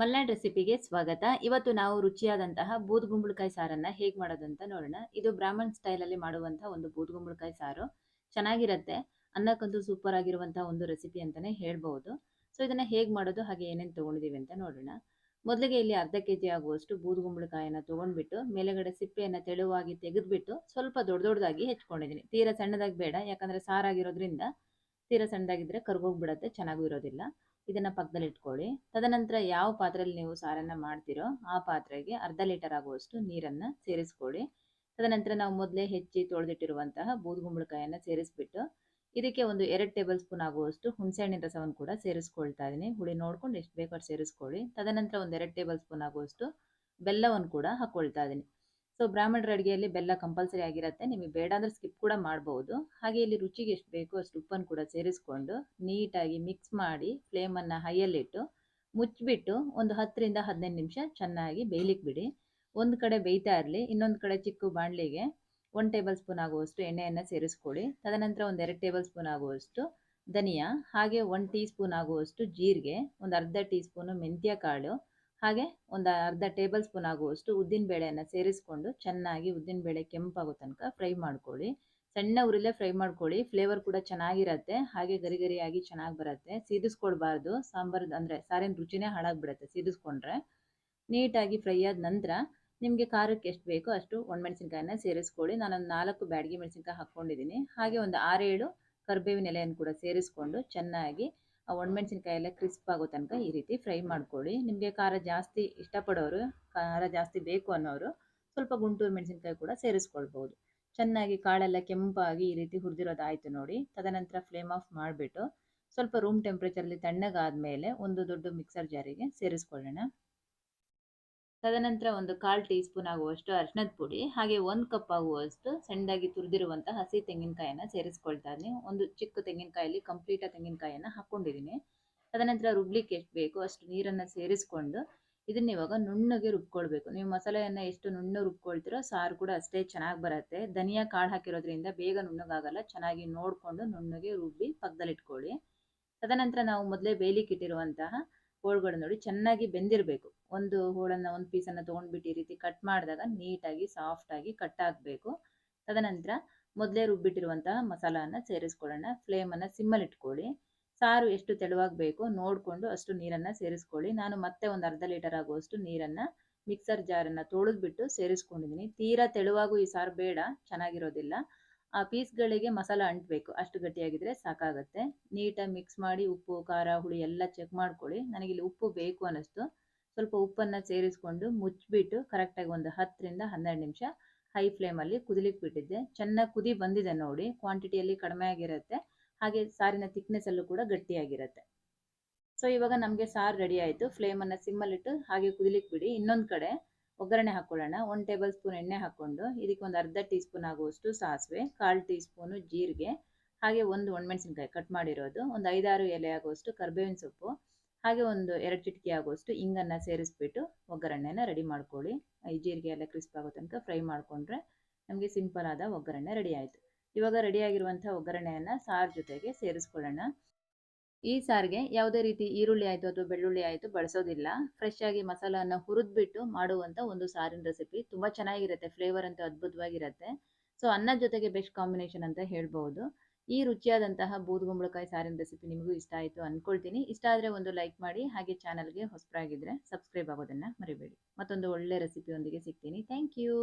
ಮಲ್ನಾಡ್ ರೆಸಿಪಿಗೆ ಸ್ವಾಗತ. ಇವತ್ತು ನಾವು ರುಚಿಯಾದಂತಹ ಬೂದ್ಗುಂಬಳಕಾಯಿ ಸಾರನ್ನ ಹೇಗೆ ಮಾಡೋದಂತ ನೋಡೋಣ. ಇದು ಬ್ರಾಹ್ಮಣ್ ಸ್ಟೈಲಲ್ಲಿ ಮಾಡುವಂತಹ ಒಂದು ಬೂದ್ಗುಂಬಳಕಾಯಿ ಸಾರು. ಚೆನ್ನಾಗಿರುತ್ತೆ. ಅನ್ನಕ್ಕಂತೂ ಸೂಪರ್ ಆಗಿರುವಂತಹ ಒಂದು ರೆಸಿಪಿ ಅಂತಾನೆ ಹೇಳ್ಬೋದು. ಸೊ ಇದನ್ನ ಹೇಗೆ ಮಾಡೋದು, ಹಾಗೆ ಏನೇನು ತಗೊಂಡಿದೀವಿ ಅಂತ ನೋಡೋಣ. ಮೊದಲಿಗೆ ಇಲ್ಲಿ ಅರ್ಧ ಕೆ ಜಿ ಆಗುವಷ್ಟು ಬೂದ್ಗುಂಬಳಕಾಯಿನ ತೊಗೊಂಡ್ಬಿಟ್ಟು, ಮೇಲೆಗಡೆ ಸಿಪ್ಪೆಯನ್ನು ತೆಳುವಾಗಿ ತೆಗೆದುಬಿಟ್ಟು ಸ್ವಲ್ಪ ದೊಡ್ಡ ದೊಡ್ಡದಾಗಿ ಹೆಚ್ಕೊಂಡಿದ್ದೀನಿ ತೀರಾ ಸಣ್ಣದಾಗಿ ಬೇಡ, ಯಾಕಂದ್ರೆ ಸಾರಾಗಿರೋದ್ರಿಂದ ತೀರಾ ಸಣ್ಣದಾಗಿದ್ರೆ ಕರ್ಗೋಗ್ಬಿಡತ್ತೆ, ಚೆನ್ನಾಗೂ ಇರೋದಿಲ್ಲ. ಇದನ್ನ ಪಕ್ಕದಲ್ಲಿ ಇಟ್ಕೊಳ್ಳಿ. ತದನಂತರ ಯಾವ ಪಾತ್ರೆಯಲ್ಲಿ ನೀವು ಸಾರನ್ನ ಮಾಡ್ತೀರೋ ಆ ಪಾತ್ರೆಗೆ ಅರ್ಧ ಲೀಟರ್ ಆಗುವಷ್ಟು ನೀರನ್ನ ಸೇರಿಸ್ಕೊಳ್ಳಿ. ತದನಂತರ ನಾವು ಮೊದಲೇ ಹೆಚ್ಚಿ ತೊಳೆದಿಟ್ಟಿರುವಂತಹ ಬೂದುಗುಂಬಳಕಾಯಿಯನ್ನ ಸೇರಿಸ್ಬಿಟ್ಟು ಇದಕ್ಕೆ ಒಂದು ಎರಡು ಟೇಬಲ್ ಸ್ಪೂನ್ ಆಗುವಷ್ಟು ಹುಣಸೆಹಣ್ಣಿನ ರಸವನ್ನು ಕೂಡ ಸೇರಿಸ್ಕೊಳ್ತಾ ಇದ್ದೀನಿ ಹುಳಿ ನೋಡ್ಕೊಂಡು ಎಷ್ಟು ಬೇಕೋ ಅಷ್ಟು ಸೇರಿಸ್ಕೊಳ್ಳಿ. ತದನಂತರ ಒಂದು ಎರಡು ಟೇಬಲ್ ಸ್ಪೂನ್ ಆಗುವಷ್ಟು ಬೆಲ್ಲವನ್ನು ಕೂಡ ಹಾಕ್ಕೊಳ್ತಾ ಇದ್ದೀನಿ ಸೊ ಬ್ರಾಹ್ಮಣರ ಅಡುಗೆಯಲ್ಲಿ ಬೆಲ್ಲ ಕಂಪಲ್ಸರಿ ಆಗಿರುತ್ತೆ. ನಿಮಗೆ ಬೇಡ ಅಂದರೆ ಸ್ಕಿಪ್ ಕೂಡ ಮಾಡ್ಬೋದು. ಹಾಗೆ ಇಲ್ಲಿ ರುಚಿಗೆ ಎಷ್ಟು ಬೇಕೋ ಅಷ್ಟು ಉಪ್ಪನ್ನು ಕೂಡ ಸೇರಿಸ್ಕೊಂಡು ನೀಟಾಗಿ ಮಿಕ್ಸ್ ಮಾಡಿ ಫ್ಲೇಮನ್ನು ಹೈಯಲ್ಲಿಟ್ಟು ಮುಚ್ಚಿಬಿಟ್ಟು ಒಂದು ಹತ್ತರಿಂದ ಹದಿನೈದು ನಿಮಿಷ ಚೆನ್ನಾಗಿ ಬೇಯ್ಲಿಕ್ಕೆ ಬಿಡಿ. ಒಂದು ಕಡೆ ಬೇಯ್ತಾ ಇರಲಿ, ಇನ್ನೊಂದು ಕಡೆ ಚಿಕ್ಕ ಬಾಣಲಿಗೆ ಒಂದು ಟೇಬಲ್ ಸ್ಪೂನ್ ಆಗುವಷ್ಟು ಎಣ್ಣೆಯನ್ನು ಸೇರಿಸ್ಕೊಳ್ಳಿ. ತದನಂತರ ಒಂದು ಎರಡು ಟೇಬಲ್ ಸ್ಪೂನ್ ಆಗುವಷ್ಟು ಧನಿಯಾ, ಹಾಗೆ ಒಂದು ಟೀ ಸ್ಪೂನ್ ಆಗುವಷ್ಟು ಜೀರಿಗೆ, ಒಂದು ಅರ್ಧ ಟೀ ಸ್ಪೂನು ಮೆಂತ್ಯ ಕಾಳು ಹಾಗೆ ಒಂದು ಅರ್ಧ ಟೇಬಲ್ ಸ್ಪೂನ್ ಆಗುವಷ್ಟು ಉದ್ದಿನ ಬೇಳೆಯನ್ನು ಸೇರಿಸ್ಕೊಂಡು ಚೆನ್ನಾಗಿ ಉದ್ದಿನ ಬೇಳೆ ಕೆಂಪಾಗೋ ತನಕ ಫ್ರೈ ಮಾಡ್ಕೊಳ್ಳಿ. ಸಣ್ಣ ಉರಿಲೇ ಫ್ರೈ ಮಾಡ್ಕೊಳ್ಳಿ. ಫ್ಲೇವರ್ ಕೂಡ ಚೆನ್ನಾಗಿರತ್ತೆ. ಹಾಗೆ ಗರಿ ಗರಿಯಾಗಿ ಚೆನ್ನಾಗಿ ಬರುತ್ತೆ. ಸೀದಿಸ್ಕೊಳ್ಬಾರ್ದು. ಸಾಂಬಾರು ಅಂದರೆ ಸಾರಿನ ರುಚಿನೇ ಹಾಳಾಗ್ಬಿಡುತ್ತೆ ಸೀದಿಸ್ಕೊಂಡ್ರೆ. ನೀಟಾಗಿ ಫ್ರೈ ಆದ ನಂತರ ನಿಮಗೆ ಖಾರಕ್ಕೆ ಎಷ್ಟು ಬೇಕೋ ಅಷ್ಟು ಒಣಮೆಣಸಿನ್ಕಾಯನ್ನ ಸೇರಿಸ್ಕೊಳ್ಳಿ. ನಾನೊಂದು ನಾಲ್ಕು ಬ್ಯಾಡಗಿ ಮೆಣಸಿನ್ಕಾಯಿ ಹಾಕ್ಕೊಂಡಿದ್ದೀನಿ ಹಾಗೆ ಒಂದು ಆರೇಳು ಕರಿಬೇವಿನ ಎಲೆಯನ್ನು ಕೂಡ ಸೇರಿಸ್ಕೊಂಡು ಚೆನ್ನಾಗಿ ಒಣಮೆಣಸಿನ್ಕಾಯಿ ಎಲ್ಲ ಕ್ರಿಸ್ಪ್ ಆಗೋ ತನಕ ಈ ರೀತಿ ಫ್ರೈ ಮಾಡ್ಕೊಳ್ಳಿ. ನಿಮಗೆ ಖಾರ ಜಾಸ್ತಿ ಇಷ್ಟಪಡೋರು, ಖಾರ ಜಾಸ್ತಿ ಬೇಕು ಅನ್ನೋರು ಸ್ವಲ್ಪ ಗುಂಟೂರು ಮೆಣಸಿನ್ಕಾಯಿ ಕೂಡ ಸೇರಿಸ್ಕೊಳ್ಬೋದು. ಚೆನ್ನಾಗಿ ಕಾಳೆಲ್ಲ ಕೆಂಪಾಗಿ ಈ ರೀತಿ ಹುರಿದಿರೋದಾಯಿತು ನೋಡಿ. ತದನಂತರ ಫ್ಲೇಮ್ ಆಫ್ ಮಾಡಿಬಿಟ್ಟು ಸ್ವಲ್ಪ ರೂಮ್ ಟೆಂಪ್ರೇಚರಲ್ಲಿ ತಣ್ಣಗಾದ್ಮೇಲೆ ಒಂದು ದೊಡ್ಡ ಮಿಕ್ಸರ್ ಜಾರಿಗೆ ಸೇರಿಸ್ಕೊಳ್ಳೋಣ. ತದನಂತರ ಒಂದು ಕಾಲು ಟೀ ಸ್ಪೂನ್ ಆಗುವಷ್ಟು ಅರಿಶಿನದ ಪುಡಿ, ಹಾಗೆ ಒಂದು ಕಪ್ ಆಗುವಷ್ಟು ಸಣ್ಣದಾಗಿ ತುರಿದಿರುವಂಥ ಹಸಿ ತೆಂಗಿನಕಾಯನ್ನು ಸೇರಿಸ್ಕೊಳ್ತಾ ಇದ್ದೀನಿ. ಒಂದು ಚಿಕ್ಕ ತೆಂಗಿನಕಾಯಲ್ಲಿ ಕಂಪ್ಲೀಟ್ ತೆಂಗಿನಕಾಯನ್ನು ಹಾಕ್ಕೊಂಡಿದ್ದೀನಿ. ತದನಂತರ ರುಬ್ಲಿಕ್ಕೆ ಎಷ್ಟು ಬೇಕೋ ಅಷ್ಟು ನೀರನ್ನು ಸೇರಿಸ್ಕೊಂಡು ಇದನ್ನ ಇವಾಗ ನುಣ್ಣಗೆ ರುಬ್ಕೊಳ್ಬೇಕು. ನೀವು ಮಸಾಲೆಯನ್ನು ಎಷ್ಟು ನುಣ್ಣು ರುಬ್ಕೊಳ್ತೀರೋ ಸಾರು ಕೂಡ ಅಷ್ಟೇ ಚೆನ್ನಾಗಿ ಬರುತ್ತೆ. ಧನಿಯಾ ಕಾಳು ಹಾಕಿರೋದ್ರಿಂದ ಬೇಗ ನುಣ್ಣಗಾಗಲ್ಲ, ಚೆನ್ನಾಗಿ ನೋಡಿಕೊಂಡು ನುಣ್ಣಗೆ ರುಬ್ಬಿ ಪಕ್ಕದಲ್ಲಿಟ್ಕೊಳ್ಳಿ ತದನಂತರ ನಾವು ಮೊದಲೇ ಬೇಯ್ಲಿಕ್ಕೆ ಇಟ್ಟಿರುವಂತಹ ಹೋಳುಗಳು ನೋಡಿ ಚೆನ್ನಾಗಿ ಬೆಂದಿರಬೇಕು. ಒಂದು ಹೋಳನ್ನು ಒಂದು ಪೀಸನ್ನು ತೊಗೊಂಡ್ಬಿಟ್ಟು ಈ ರೀತಿ ಕಟ್ ಮಾಡಿದಾಗ ನೀಟಾಗಿ ಸಾಫ್ಟಾಗಿ ಕಟ್ ಆಗಬೇಕು. ತದನಂತರ ಮೊದಲೇ ರುಬ್ಬಿಟ್ಟಿರುವಂತಹ ಮಸಾಲವನ್ನು ಸೇರಿಸ್ಕೊಳ್ಳೋಣ. ಫ್ಲೇಮನ್ನು ಸಿಮ್ಮಲ್ಲಿ ಇಟ್ಕೊಳ್ಳಿ. ಸಾರು ಎಷ್ಟು ತೆಳುವಾಗಬೇಕು ನೋಡಿಕೊಂಡು ಅಷ್ಟು ನೀರನ್ನು ಸೇರಿಸ್ಕೊಳ್ಳಿ. ನಾನು ಮತ್ತೆ ಒಂದು ಅರ್ಧ ಲೀಟರ್ ಆಗುವಷ್ಟು ನೀರನ್ನು ಮಿಕ್ಸರ್ ಜಾರನ್ನು ತೊಳೆದ್ಬಿಟ್ಟು ಸೇರಿಸ್ಕೊಂಡಿದ್ದೀನಿ. ತೀರಾ ತೆಳುವಾಗೂ ಈ ಸಾರು ಬೇಡ, ಚೆನ್ನಾಗಿರೋದಿಲ್ಲ. ಆ ಪೀಸ್ಗಳಿಗೆ ಮಸಾಲ ಅಂಟಬೇಕು. ಅಷ್ಟು ಗಟ್ಟಿಯಾಗಿದ್ರೆ ಸಾಕಾಗುತ್ತೆ. ನೀಟಾಗಿ ಮಿಕ್ಸ್ ಮಾಡಿ ಉಪ್ಪು, ಖಾರ, ಹುಳಿ ಎಲ್ಲ ಚೆಕ್ ಮಾಡ್ಕೊಳ್ಳಿ. ನನಗೆ ಇಲ್ಲಿ ಉಪ್ಪು ಬೇಕು ಅನ್ನಿಸ್ತು. ಸ್ವಲ್ಪ ಉಪ್ಪನ್ನು ಸೇರಿಸ್ಕೊಂಡು ಮುಚ್ಚಿಬಿಟ್ಟು ಕರೆಕ್ಟಾಗಿ ಒಂದು ಹತ್ತರಿಂದ ಹನ್ನೆರಡು ನಿಮಿಷ ಹೈ ಫ್ಲೇಮಲ್ಲಿ ಕುದಿಲಿಕ್ಕೆ ಬಿಟ್ಟಿದ್ದೆ. ಚೆನ್ನಾಗಿ ಕುದಿ ಬಂದಿದೆ ನೋಡಿ. ಕ್ವಾಂಟಿಟಿಯಲ್ಲಿ ಕಡಿಮೆ ಆಗಿರುತ್ತೆ. ಹಾಗೆ ಸಾರಿನ ಥಿಕ್ನೆಸ್ಸಲ್ಲೂ ಕೂಡ ಗಟ್ಟಿಯಾಗಿರುತ್ತೆ. ಸೊ ಇವಾಗ ನಮಗೆ ಸಾರು ರೆಡಿ ಆಯಿತು. ಫ್ಲೇಮನ್ನು ಸಿಮ್ಮಲ್ಲಿಟ್ಟು ಹಾಗೆ ಕುದಿಲಿಕ್ಕೆ ಬಿಡಿ. ಇನ್ನೊಂದು ಕಡೆ ಒಗ್ಗರಣೆ ಹಾಕ್ಕೊಳ್ಳೋಣ ಒಂದು ಟೇಬಲ್ ಸ್ಪೂನ್ ಎಣ್ಣೆ ಹಾಕ್ಕೊಂಡು, ಇದಕ್ಕೆ ಒಂದು ಅರ್ಧ ಟೀ ಸ್ಪೂನ್ ಆಗುವಷ್ಟು ಸಾಸಿವೆ, ಕಾಲು ಟೀ ಸ್ಪೂನು ಜೀರಿಗೆ, ಹಾಗೆ ಒಂದು ಒಣಮೆಣಸಿನ್ಕಾಯಿ ಕಟ್ ಮಾಡಿರೋದು. ಒಂದು ಐದಾರು ಎಲೆ ಆಗುವಷ್ಟು ಕರ್ಬೇವಿನ ಸೊಪ್ಪು, ಹಾಗೆ ಒಂದು ಎರಡು ಚಿಟಿಕೆ ಆಗುವಷ್ಟು ಇಂಗನ್ನು ಸೇರಿಸ್ಬಿಟ್ಟು ಒಗ್ಗರಣೆನ ರೆಡಿ ಮಾಡ್ಕೊಳ್ಳಿ. ಈ ಜೀರಿಗೆ ಎಲ್ಲ ಕ್ರಿಸ್ಪ್ ಆಗೋ ತನಕ ಫ್ರೈ ಮಾಡಿಕೊಂಡ್ರೆ ನಮಗೆ ಸಿಂಪಲ್ ಆದ ಒಗ್ಗರಣೆ ರೆಡಿ ಆಯಿತು. ಇವಾಗ ರೆಡಿಯಾಗಿರುವಂಥ ಒಗ್ಗರಣೆಯನ್ನು ಸಾರು ಜೊತೆಗೆ ಸೇರಿಸ್ಕೊಳ್ಳೋಣ. ಈ ಸಾರಿಗೆ ಯಾವುದೇ ರೀತಿ ಈರುಳ್ಳಿ ಆಯಿತು ಅಥವಾ ಬೆಳ್ಳುಳ್ಳಿ ಆಯಿತು ಬಳಸೋದಿಲ್ಲ. ಫ್ರೆಶ್ ಆಗಿ ಮಸಾಲವನ್ನು ಹುರಿದ್ಬಿಟ್ಟು ಮಾಡುವಂಥ ಒಂದು ಸಾರಿನ ರೆಸಿಪಿ ತುಂಬ ಚೆನ್ನಾಗಿರುತ್ತೆ ಫ್ಲೇವರ್ ಅಂತೂ ಅದ್ಭುತವಾಗಿರುತ್ತೆ. ಸೊ ಅನ್ನ ಜೊತೆಗೆ ಬೆಸ್ಟ್ ಕಾಂಬಿನೇಷನ್ ಅಂತ ಹೇಳ್ಬೋದು. ಈ ರುಚಿಯಾದಂತಹ ಬೂದುಗುಂಬಳಕಾಯಿ ಸಾರಿನ ರೆಸಿಪಿ ನಿಮಗೂ ಇಷ್ಟ ಆಯಿತು ಅಂದ್ಕೊಳ್ತೀನಿ ಇಷ್ಟ ಆದರೆ ಒಂದು ಲೈಕ್ ಮಾಡಿ, ಹಾಗೆ ಚಾನಲ್ಗೆ ಹೊಸಬರಾಗಿದ್ದರೆ ಸಬ್ಸ್ಕ್ರೈಬ್ ಆಗೋದನ್ನು ಮರಿಬೇಡಿ. ಮತ್ತೊಂದು ಒಳ್ಳೆ ರೆಸಿಪಿಯೊಂದಿಗೆ ಸಿಗ್ತೀನಿ. Thank you